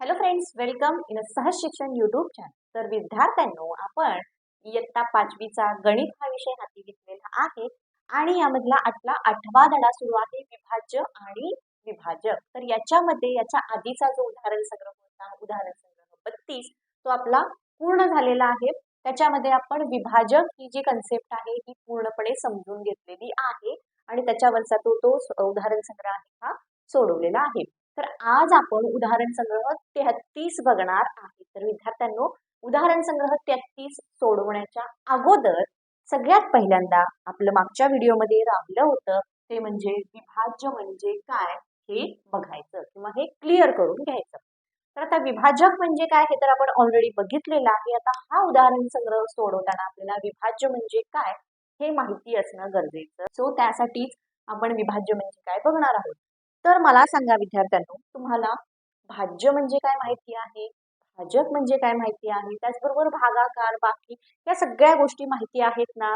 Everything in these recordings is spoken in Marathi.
हॅलो फ्रेंड्स वेलकम इन सहज शिक्षण युट्यूब चॅनल तर विद्यार्थ्यांनो आपण इयत्ता पाचवीचा गणित हा विषय हाती घेतलेला आहे आणि यामधला आठला आठवा धडा सुरू आहे विभाज्य आणि विभाजक. तर याच्यामध्ये याच्या आधीचा जो उदाहरण संग्रह होता उदाहरण संग्रह बत्तीस तो आपला पूर्ण झालेला आहे. त्याच्यामध्ये आपण विभाजक ही जी कन्सेप्ट आहे ही पूर्णपणे समजून घेतलेली आहे आणि त्याच्यावरचा तो तो उदाहरण संग्रह आहे हा सोडवलेला आहे. तर आज आपण उदाहरण संग्रह तेहत्तीस बघणार आहे. तर विद्यार्थ्यांनो उदाहरण संग्रह तेहतीस सोडवण्याच्या अगोदर सगळ्यात पहिल्यांदा आपलं मागच्या व्हिडिओमध्ये राहिलं होतं ते म्हणजे विभाज्य म्हणजे काय हे बघायचं किंवा हे क्लिअर करून घ्यायचं. तर आता विभाजक म्हणजे काय हे तर आपण ऑलरेडी बघितलेलं आहे. आता हा उदाहरण संग्रह सोडवताना आपल्याला विभाज्य म्हणजे काय हे माहिती असणं गरजेचं. सो त्यासाठीच आपण विभाज्य म्हणजे काय बघणार आहोत? तर मला सांगा विद्यार्थ्यांनो तुम्हाला भाज्य म्हणजे काय माहिती आहे? भाजक म्हणजे काय माहिती आहे? त्याचबरोबर भागाकार बाकी या सगळ्या गोष्टी माहिती आहेत ना?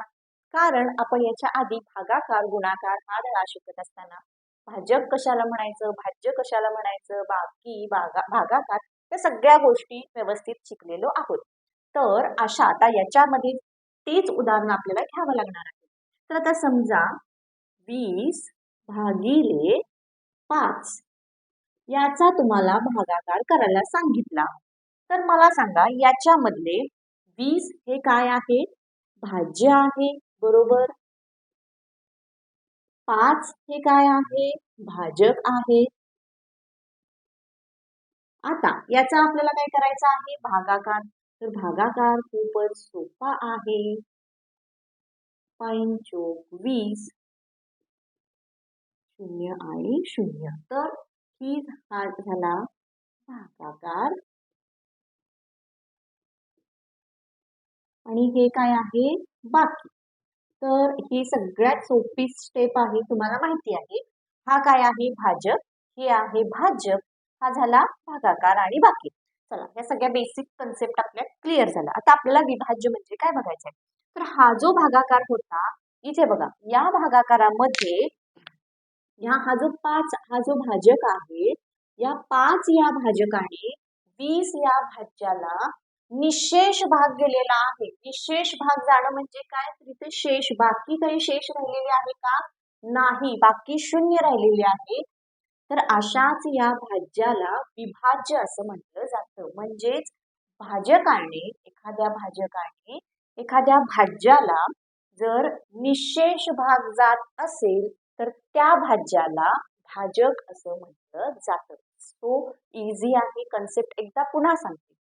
कारण आपण याच्या आधी भागाकार गुणाकार हा धडा शिकत असताना भाजक कशाला म्हणायचं? भाज्य कशाला म्हणायचं? बाकी भागा भागाकार या सगळ्या गोष्टी व्यवस्थित शिकलेलो आहोत. तर अशा आता याच्यामध्ये तेच उदाहरण आपल्याला घ्यावं लागणार आहे. तर आता समजा वीस भागिले पाच. याचा तुम्हाला भागाकार करायला सांगितला. तर मला सांगा याच्यामधले वीस हे काय आहे? भाज्य आहे बरोबर? पाच हे काय आहे? भाजक आहे. आता याचा आपल्याला काय करायचं आहे? भागाकार. तर भागाकार खूपच सोपा आहे. पंचोक वीस. शून्य आणि शून्य. तर ही हा झाला भागाकार. आणि हे काय आहे? बाकी. तर ही सगळ्यात सोपी स्टेप आहे तुम्हाला माहिती आहे. हा काय आहे? भाजक हे आहे भाजक हा झाला भागाकार आणि बाकी. चला या सगळ्या बेसिक कन्सेप्ट आपल्या क्लिअर झाला आता आपल्याला विभाज्य म्हणजे काय बघायचं आहे तर हा जो भागाकार होता इथे बघा या भागाकारामध्ये या हा जो पाच हा जो भाजक आहे या पाच या भाजकाने वीस या भाज्याला निशेष भाग गेलेला आहे. निशेष भाग जाणं म्हणजे काय? तिथे शेष बाकी काही शेष राहिलेले आहे का? नाही बाकी शून्य राहिलेले आहे. तर अशाच या भाज्याला विभाज्य असं म्हटलं जातं. म्हणजेच भाजकाने एखाद्या भाजकाने एखाद्या भाज्याला जर निशेष भाग जात असेल तर त्या भाज्याला भाजक असं म्हटलं जातं. सो इझी आहे कन्सेप्ट एकदा पुन्हा सांगते.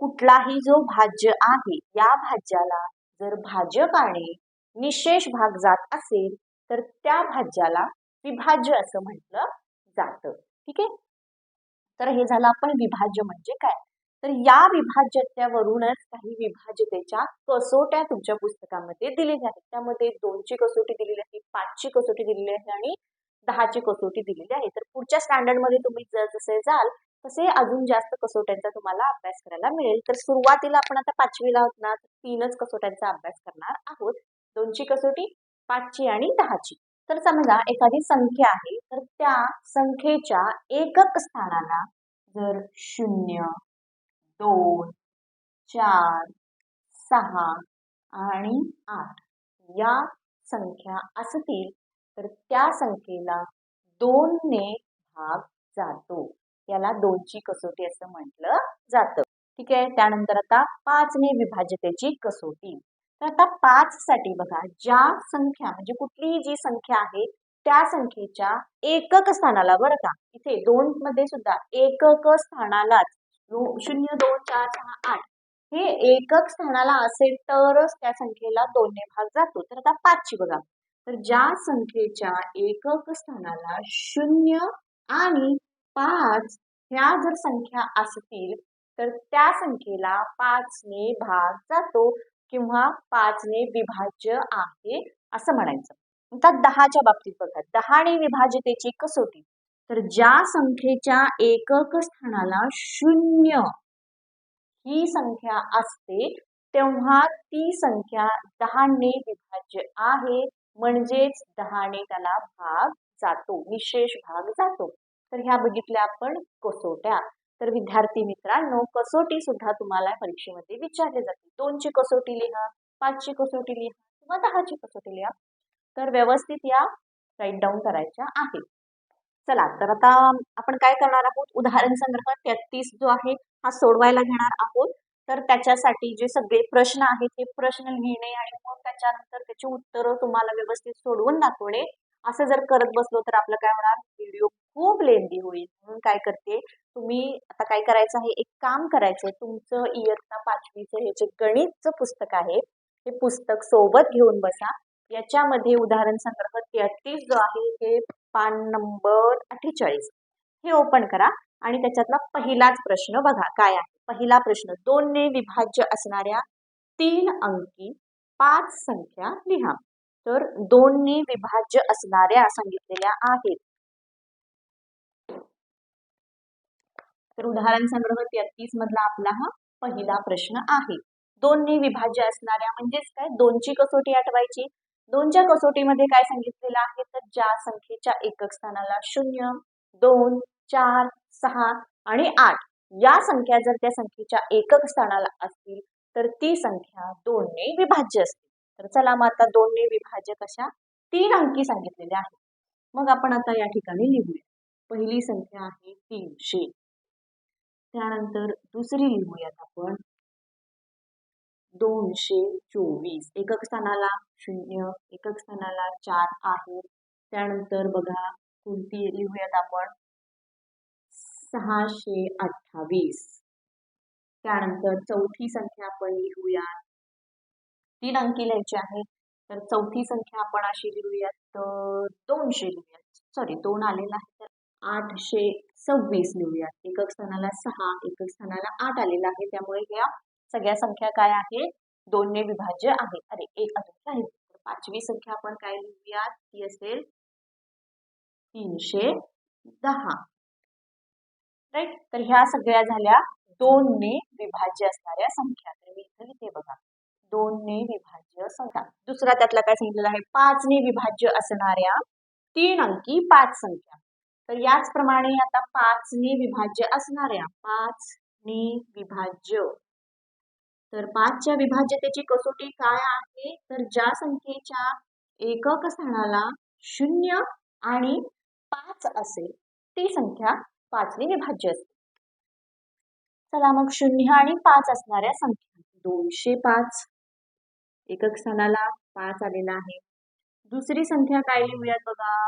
कुठलाही जो भाज्य आहे या भाज्याला जर भाजकाने निशेष भाग जात असेल तर त्या भाज्याला विभाज्य असं म्हटलं जातं. ठीक आहे? तर हे झालं आपण विभाज्य म्हणजे काय? तर या विभाज्यत्यावरूनच काही विभाज्यतेच्या कसोट्या तुमच्या पुस्तकामध्ये दिलेल्या आहेत. त्यामध्ये दोनची कसोटी दिलेली आहे पाचची कसोटी दिलेली आहे आणि दहाची कसोटी दिलेली आहे. तर पुढच्या स्टँडर्डमध्ये तुम्ही जर जसे जाल तसे अजून जास्त कसोट्यांचा तुम्हाला अभ्यास करायला मिळेल. तर सुरुवातीला आपण आता पाचवीला आहोत ना तर तीनच कसोट्यांचा अभ्यास करणार आहोत. दोनची कसोटी पाचची आणि दहाची. तर समजा एखादी संख्या आहे तर त्या संख्येच्या एकक स्थानाला जर शून्य दोन चार सहा आणि आठ. या संख्या असतील तर त्या संख्येला दोनने भाग जातो. याला दोनची कसोटी असं म्हटलं जातं. ठीक आहे? त्यानंतर आता पाचने विभाज्यतेची कसोटी. तर आता पाच साठी बघा ज्या संख्या म्हणजे कुठलीही जी संख्या आहे त्या संख्येच्या एकक स्थानाला बरं का. इथे दोन मध्ये सुद्धा एकक स्थानालाच शून्य दोन चार सहा आठ. हे एकक स्थानाला असेल तरच त्या संख्येला दोनने भाग जातो. तर आता पाचची बघा. तर ज्या संख्येच्या एकक स्थानाला शून्य आणि पाच ह्या जर संख्या असतील तर त्या संख्येला पाचने भाग जातो किंवा पाचने विभाज्य आहे असं म्हणायचं. आता दहाच्या बाबतीत बघा. दहाने विभाज्यतेची कसोटी. तर ज्या संख्येच्या एकक स्थानाला शून्य ही संख्या असते तेव्हा ती संख्या दहाने विभाज्य आहे म्हणजेच दहाने त्याला भाग जातो विशेष भाग जातो. तर ह्या बघितल्या आपण कसोट्या. तर विद्यार्थी मित्रांनो कसोटी सुद्धा तुम्हाला परीक्षेमध्ये विचारली जाते. दोनची कसोटी लिहा पाचची कसोटी लिहा किंवा दहाची कसोटी लिहा. तर व्यवस्थित या राईट डाऊन करायच्या आहेत. चला तर आता आपण काय करणार आहोत? उदाहरण संग्रह तेहतीस जो आहे हा सोडवायला घेणार आहोत. तर त्याच्यासाठी जे सगळे प्रश्न आहेत ते प्रश्न लिहिणे आणि मग त्याच्यानंतर त्याची उत्तरं तुम्हाला व्यवस्थित सोडवून दाखवणे. असं जर करत बसलो तर आपलं काय होणार? व्हिडिओ खूप लेंदी होईल. म्हणून काय करते? तुम्ही आता काय करायचं आहे? एक काम करायचंय तुमचं इयत्ता पाचवीचं हे जे गणितचं पुस्तक आहे हे पुस्तक सोबत घेऊन बसा. याच्यामध्ये उदाहरण संग्रह तेहतीस जो आहे हे पान नंबर अठ्ठेचाळीस. हे ओपन करा आणि त्याच्यातला पहिलाच प्रश्न बघा काय आहे. पहिला प्रश्न दोनने विभाज्य असणाऱ्या तीन अंकी पाच संख्या लिहा. तर दोनने विभाज्य असणाऱ्या सांगितलेल्या आहेत. तर उदाहरण संग्रह तेहतीस मधला आपला हा पहिला प्रश्न आहे. दोनने विभाज्य असणाऱ्या म्हणजेच काय? दोनची कसोटी आठवायची? दोनच्या कसोटीमध्ये काय सांगितलेलं आहे? तर ज्या संख्येच्या एकक स्थानाला शून्य दोन चार सहा आणि आठ या संख्या जर त्या संख्येच्या एकक स्थानाला असतील तर ती संख्या दोनने विभाज्य असते. तर चला मग आता दोनने विभाज्य कशा? तीन अंकी सांगितलेल्या आहेत. मग आपण आता या ठिकाणी लिहूया. पहिली संख्या आहे तीनशे. त्यानंतर दुसरी लिहूयात आपण दोनशे चोवीस. एकक स्थानाला शून्य एकक स्थानाला चार आहे. त्यानंतर बघा कोणती लिहूयात आपण? सहाशे अठ्ठावीस. त्यानंतर चौथी संख्या आपण लिहूयात. तीन अंकी लिहायची आहे तर चौथी संख्या आपण अशी लिहूयात तर दोनशे लिहूयात. सॉरी दोन आलेला आहे तर आठशे सव्वीस लिहूयात. एकक स्थानाला सहा एकक स्थानाला आठ आलेला आहे त्यामुळे ह्या सगळ्या संख्या काय आहेत? दोनने विभाज्य आहे अरे एक अजून राहील पाचवी संख्या आपण काय लिहूयात? ती असेल तीनशे दहा. राईट तर ह्या सगळ्या झाल्या दोनने विभाज्य असणाऱ्या संख्या. तर मी इथं लिहिते बघा. दोनने विभाज्य संख्या. दुसरा त्यातला काय सांगितलेला आहे? पाचने विभाज्य असणाऱ्या तीन अंकी पाच संख्या. तर याचप्रमाणे आता पाचने विभाज्य असणाऱ्या पाचने विभाज्य तर पाचच्या विभाज्यतेची कसोटी काय आहे? तर ज्या संख्येच्या एकक स्थानाला शून्य आणि पाच असेल ती संख्या पाचवी विभाज्य असते. चला मग शून्य आणि पाच असणाऱ्या संख्या दोनशे पाच. एकक स्थानाला पाच आलेला आहे. दुसरी संख्या काय लिहूयात बघा?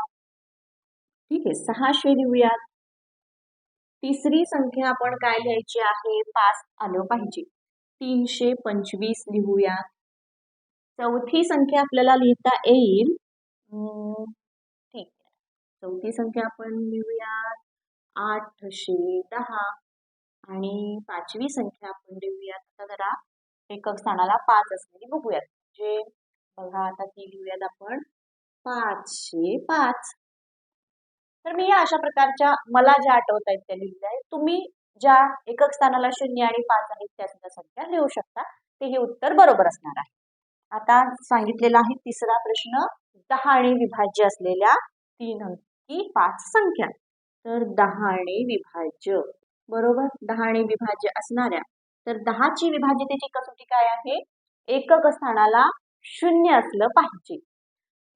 ठीक आहे सहाशे लिहूयात. तिसरी संख्या आपण काय लिहायची आहे? पाच आलं पाहिजे. तीनशे पंचवीस लिहूयात चौथी संख्या आपल्याला लिहिता येईल. ठीक आहे. चौथी संख्या आपण लिहूयात आठशे दहा. आणि पाचवी संख्या आपण लिहूयात आता जरा एकक स्थानाला पाच असलेली बघूयात. म्हणजे बघा आता ती लिहूयात आपण. पाचशे पाच. तर मी या अशा प्रकारच्या मला ज्या आठवत आहेत त्या लिहिल्या आहेत. तुम्ही ज्या एकक स्थानाला शून्य आणि पाच आहेत त्या सुद्धा संख्या लिहू शकता. ते हे उत्तर बरोबर असणार आहे. आता सांगितलेला आहे तिसरा प्रश्न दहा आणि विभाज्य असलेल्या तीन अंकी पाच संख्या. तर दहा आणि विभाज्य बरोबर? दहा आणि विभाज्य असणाऱ्या. तर दहाची विभाज्यतेची कसोटी काय आहे? एकक स्थानाला शून्य असलं पाहिजे.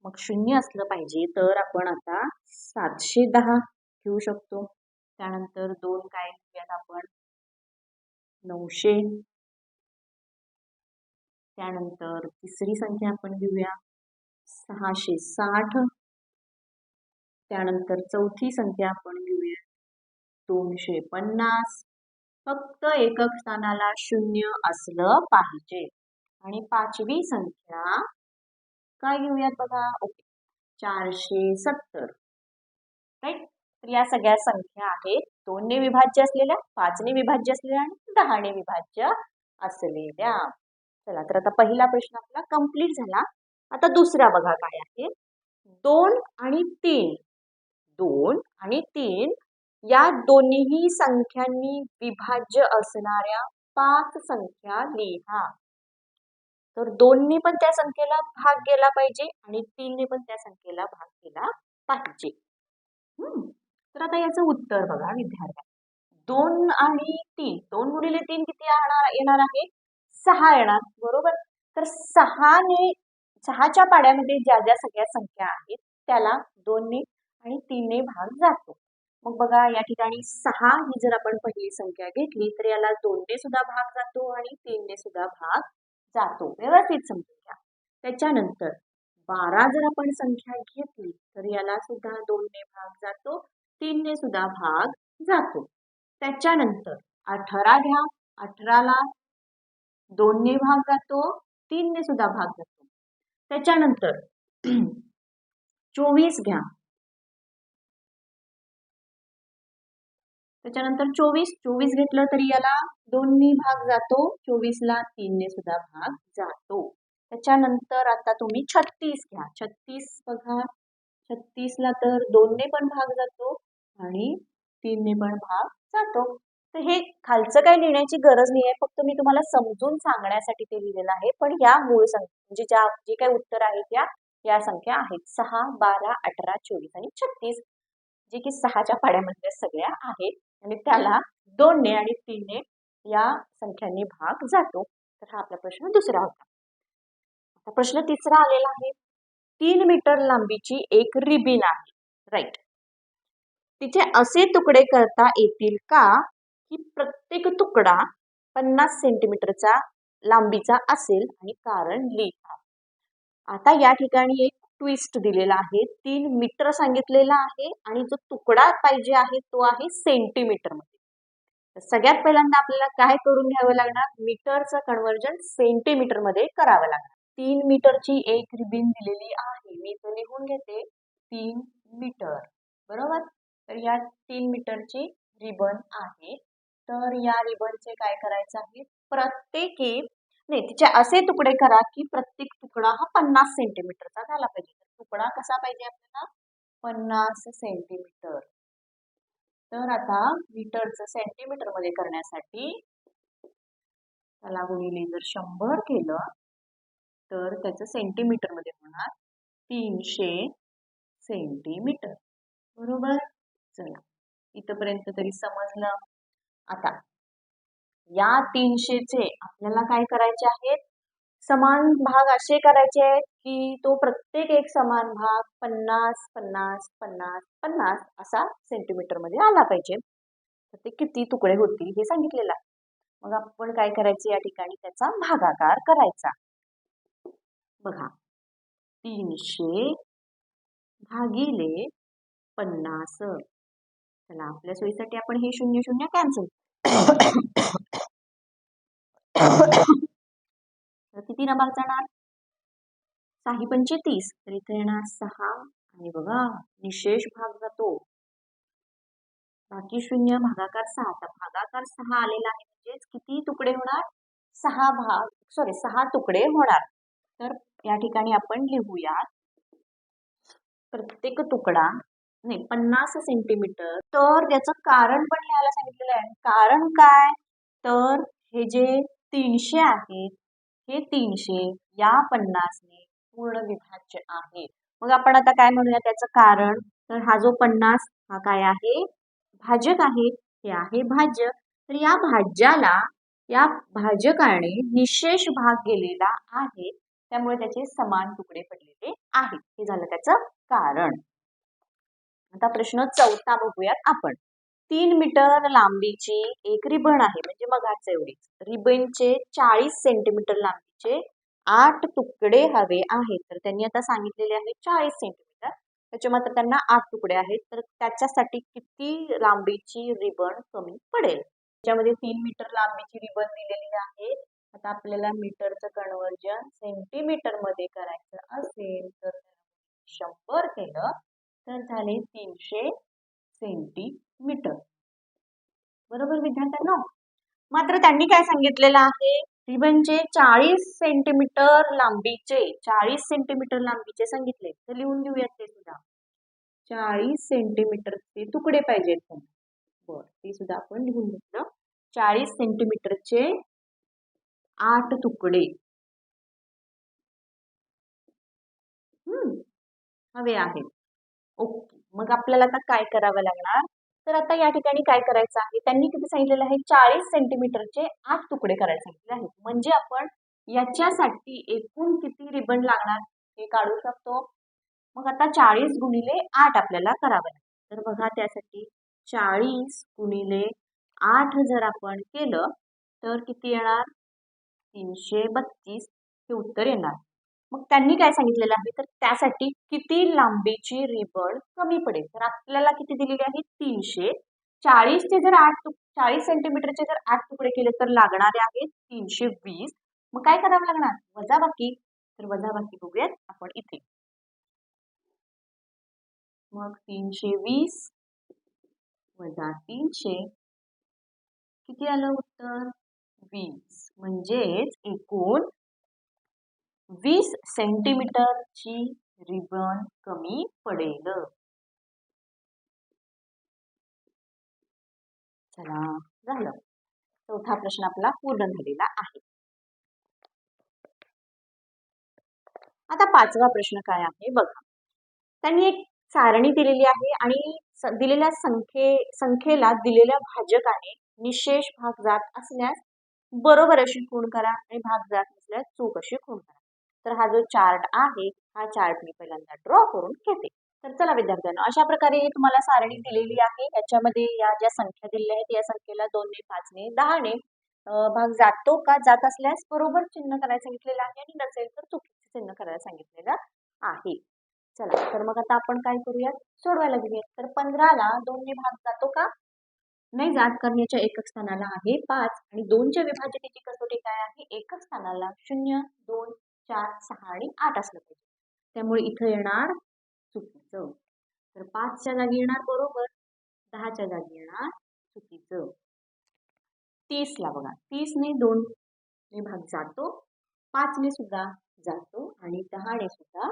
मग शून्य असलं पाहिजे तर आपण आता सातशे दहा घेऊ शकतो. त्यानंतर दोन काय घेऊयात आपण? नऊशे. त्यानंतर तिसरी संख्या आपण घेऊया. सहाशे साठ. त्यानंतर चौथी संख्या आपण घेऊया. दोनशे पन्नास. फक्त एकक स्थानाला शून्य असलं पाहिजे. आणि पाचवी संख्या काय घेऊयात बघा? ओके. चारशे सत्तर. राईट या सगळ्या संख्या आहेत. दोनने विभाज्य असलेल्या पाचने विभाज्य असलेल्या आणि दहाने विभाज्य असलेल्या. चला तर आता पहिला प्रश्न आपला कंप्लीट झाला. आता दुसरा बघा काय आहे. दोन आणि तीन. दोन आणि तीन. या दोन्ही संख्यांनी विभाज्य असणाऱ्या पाच संख्या लिहा. तर दोनने पण त्या संख्येला भाग गेला पाहिजे आणि तीनने पण त्या संख्येला भाग केला पाहिजे. तर आता याचं उत्तर बघा विद्यार्थ्या दोन आणि तीन दोन गुणिले तीन किती येणार येणार आहे? सहा येणार बरोबर? तर सहाने सहाच्या पाड्यामध्ये ज्या ज्या सगळ्या संख्या आहेत त्याला दोनने आणि तीनने भाग जातो. मग बघा या ठिकाणी सहा ही जर आपण पहिली संख्या घेतली तर याला दोनने सुद्धा भाग जातो आणि तीनने सुद्धा भाग जातो. व्यवस्थित समजून घ्या. त्याच्यानंतर बारा जर आपण संख्या घेतली तर याला सुद्धा दोनने भाग जातो तीनने सुद्धा भाग जातो. त्याच्यानंतर अठरा घ्या अठराला दोनने भाग जातो तीनने सुद्धा भाग जातो. त्याच्यानंतर चोवीस घ्या. त्याच्यानंतर चोवीस चोवीस घेतलं तरी याला दोन्ही भाग जातो चोवीसला तीनने सुद्धा भाग जातो. त्याच्यानंतर आता तुम्ही छत्तीस घ्या. छत्तीस बघा छत्तीसला तर दोनने पण भाग जातो आणि तीनने पण भाग जातो. तर हे खालचं काही लिहिण्याची गरज नाही आहे फक्त मी तुम्हाला समजून सांगण्यासाठी ते लिहिलेलं आहे. पण या मूळ संख्या म्हणजे ज्या जे काही उत्तर आहेत त्या या संख्या आहेत. सहा बारा अठरा चोवीस आणि छत्तीस. जे की सहाच्या पाड्यामधल्या सगळ्या आहेत. आणि त्याला दोनने आणि तीनने या संख्यांनी भाग जातो. तर हा आपला प्रश्न दुसरा होता. आता प्रश्न तिसरा आलेला आहे. तीन मीटर लांबीची एक रिबिन आहे. राईट. तिचे असे तुकडे करता येतील का? की प्रत्येक तुकडा पन्नास सेंटीमीटरचा लांबीचा असेल आणि कारण लिहा आता या ठिकाणी एक ट्विस्ट दिलेला आहे. तीन मीटर सांगितलेला आहे आणि जो तुकडा पाहिजे आहे तो आहे सेंटीमीटरमध्ये सगळ्यात पहिल्यांदा आपल्याला काय करून घ्यावं लागणार? मीटरचं कन्वर्जन सेंटीमीटरमध्ये करावं लागणार. तीन मीटरची एक रिबिन दिलेली आहे. मी तो लिहून घेते. तीन मीटर. बरोबर? तर या तीन मीटरची रिबन आहे. तर या रिबनचे काय करायचं आहे? प्रत्येकी नाही तिचे असे तुकडे करा की प्रत्येक तुकडा हा पन्नास सेंटीमीटरचा झाला पाहिजे. तुकडा कसा पाहिजे आपल्याला? पन्नास सेंटीमीटर. तर आता मीटरचं सेंटीमीटरमध्ये करण्यासाठी त्याला गुणिले जर शंभर केलं. तर त्याचं सेंटीमीटरमध्ये होणार तीनशे सेंटीमीटर. बरोबर? चला. इथपर्यंत तरी समजलं. आता या तीनशेचे आपल्याला काय करायचे आहेत? समान भाग असे करायचे आहेत की तो प्रत्येक एक समान भाग पन्नास पन्नास पन्नास पन्नास असा सेंटीमीटरमध्ये आला पाहिजे. तर ते किती तुकडे होतील हे सांगितलेलं आहे. मग आपण काय करायचं या ठिकाणी? त्याचा भागाकार करायचा. बघा तीनशे भागिले पन्नास. चला आपल्या सोयीसाठी आपण हे शून्य शून्य कॅन्सल तर किती नंबर जाणार? साही पंचे तीस. तर इथे येणार सहा. आणि बघा निशेष भाग जातो. बाकी शून्य भागाकार सहा. तर भागाकार सहा आलेला आहे म्हणजेच किती तुकडे होणार? सहा भाग सॉरी सहा तुकडे होणार. तर या ठिकाणी आपण लिहूयात. प्रत्येक तुकडा नाही पन्नास सेंटीमीटर. तर त्याचं कारण पण लिहायला सांगितलेलं आहे. कारण काय? तर हे जे तीनशे आहेत हे तीनशे या पन्नासने पूर्ण विभाज्य आहे. मग आपण आता काय म्हणूया त्याचं कारण? तर हा जो पन्नास हा काय आहे? भाजक आहे. हे आहे भाज्य तर या भाज्याला या भाजकाने निशेष भाग गेलेला आहे. त्यामुळे त्याचे समान तुकडे पडलेले आहेत. हे झालं त्याचं कारण. आता प्रश्न चौथा बघूयात आपण. तीन मीटर लांबीची एक रिबन आहे म्हणजे मगाच एवढीच. रिबनचे चाळीस सेंटीमीटर लांबीचे आठ तुकडे हवे आहेत. तर त्यांनी आता सांगितलेले आहे चाळीस सेंटीमीटर. त्याचे मात्र त्यांना आठ तुकडे आहेत. तर त्याच्यासाठी किती लांबीची रिबन कमी पडेल? त्याच्यामध्ये तीन मीटर लांबीची रिबन दिलेली आहे. आता आपल्याला मीटरचं कन्वर्जन सेंटीमीटरमध्ये करायचं असेल तर शंभर केलं. तर झाले तीनशे सेंटीमीटर. बरोबर विद्यार्थ्यांना? मात्र त्यांनी काय सांगितलेलं आहे? रिबनचे चाळीस सेंटीमीटर लांबीचे चाळीस सेंटीमीटर लांबीचे सांगितले. तर लिहून घेऊयात ते सुद्धा. चाळीस सेंटीमीटरचे तुकडे पाहिजेत बर ते सुद्धा आपण लिहून घेतलं. चाळीस सेंटीमीटरचे आठ तुकडे. हम्म हवे आहेत. ओके. मग आपल्याला आता काय करावं लागणार? तर आता या ठिकाणी काय करायचं आहे? त्यांनी किती सांगितलेलं आहे? चाळीस सेंटीमीटरचे आठ तुकडे करायला सांगितले आहेत. म्हणजे आपण याच्यासाठी एकूण किती रिबन लागणार हे काढू शकतो? मग आता चाळीस गुणिले आठ आपल्याला करावं लागेल. तर बघा त्यासाठी चाळीस गुणिले आठ जर आपण केलं तर किती येणार? तीनशे बत्तीस हे उत्तर येणार. मग त्यांनी काय सांगितलेलं आहे? तर त्यासाठी किती लांबीची रिबन कमी पडेल? तर आपल्याला किती दिलेली आहे? तीनशे. चाळीसचे जर आठ तुक चाळीस सेंटीमीटरचे जर आठ तुकडे केले तर लागणारे आहेत तीनशे वीस. मग काय करावं लागणार? वजाबाकी तर वजाबाकी बघूयात आपण इथे. मग तीनशे वीस वजा तीनशे. किती आलं उत्तर? वीस. म्हणजेच एकूण वीस सेंटीमीटरची रिबन कमी पडेल. चला झालं. चौथा प्रश्न आपला पूर्ण झालेला आहे. आता पाचवा प्रश्न काय आहे? बघा. त्यांनी एक सारणी दिलेली आहे आणि दिलेल्या संख्ये संख्येला दिलेल्या भाजकाने निशेष भाग जात असल्यास बरोबर अशी खूण करा आणि भाग जात असल्यास चूक अशी खूण करा. तर हा जो चार्ट आहे हा चार्ट मी पहिल्यांदा ड्रॉ करून घेते. तर चला विद्यार्थ्यांना अशा प्रकारे तुम्हाला सारणी दिलेली आहे. याच्यामध्ये या ज्या संख्या दिलेल्या आहेत या संख्येला दोनने पाचने दहाने भाग जातो का? जात असल्यास बरोबर चिन्ह करायला सांगितलेलं आहे आणि नसेल तर चुकीचं चिन्ह करायला सांगितलेलं आहे. चला तर मग आता आपण काय करूयात? सोडवायला घेऊयात. तर पंधराला दोनने भाग जातो का? नाही जात करण्याच्या एकक स्थानाला आहे पाच. आणि दोनच्या विभाजनेची कसोटी काय आहे? एकक स्थानाला शून्य दोन चार सहा आणि आठ असलं पाहिजे. त्यामुळे इथं येणार चुकीचं. तर पाचच्या जागी येणार बरोबर दहाच्या जागी येणार चुकीचं. तीसला बघा तीसने दोन ने भाग जातो पाचने सुद्धा जातो आणि दहाने सुद्धा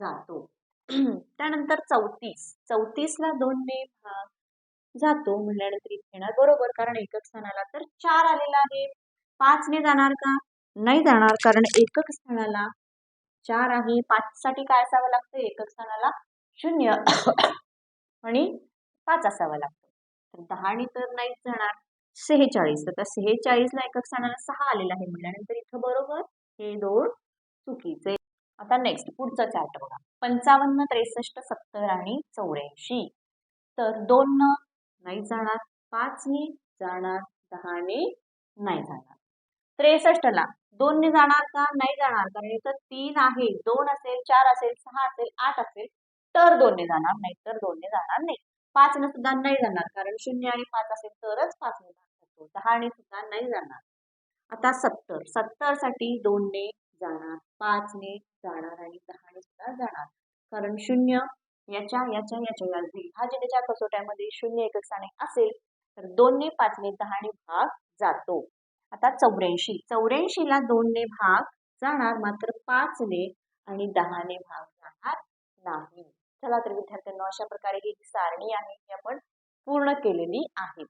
जातो. त्यानंतर चौतीस चौतीसला दोनने भाग जातो म्हणल्यानंतर इथे येणार बरोबर कारण एकक स्थानाला तर चार आलेला आहे. पाचने जाणार का? नाही जाणार. कारण एकक स्थानाला चार आहे. पाच साठी काय असावं लागतं? एकक स्थानाला शून्य. आणि पाच असावं लागतं. तर दहाने तर नाहीच जाणार. सेहेचाळीस. तर सेहेचाळीसला एकक स्थानाला सहा आलेला आहे म्हटल्यानंतर इथं बरोबर हे दोन चुकीचे. आता नेक्स्ट पुढचा चार्ट बघा. पंचावन्न त्रेसष्ट सत्तर आणि चौऱ्याऐंशी. तर दोन नाही जाणार. पाचने जाणार. दहाने नाही जाणार. त्रेसष्टला. दोनने जाणार का? नाही जाणार. कारण इथं तीन आहे. दोन असेल चार असेल सहा असेल आठ असेल तर दोनने जाणार. नाही तर दोनने जाणार नाही. पाच ने सुद्धा नाही जाणार. कारण शून्य आणि पाच असेल तरच पाच ने जाणार दहाने सुद्धा नाही जाणार. आता सत्तर. सत्तरसाठी दोन ने जाणार. पाच ने जाणार आणि दहाने सुद्धा जाणार. कारण शून्य याच्या याच्या याच्या या विभाजनेच्या कसोट्यामध्ये शून्य एकक स्थाने असेल तर दोनने पाचने दहाने भाग जातो. आता चौऱ्याऐंशी. चौऱ्याऐंशीला दोनने भाग जाणार मात्र पाचने आणि दहाने भाग जाणार नाही. चला तर विद्यार्थ्यांना अशा प्रकारे ही सारणी आहे ती आपण पूर्ण केलेली आहे.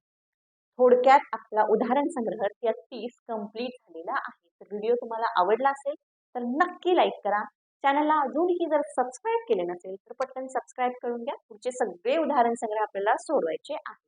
थोडक्यात आपला उदाहरण संग्रह तीस कंप्लीट झालेला आहे. तर व्हिडिओ तुम्हाला आवडला असेल तर नक्की लाईक करा. चॅनलला अजूनही जर सबस्क्राईब केले नसेल तर पटकन सबस्क्राईब करून घ्या. पुढचे सगळे उदाहरण संग्रह आपल्याला सोडवायचे आहे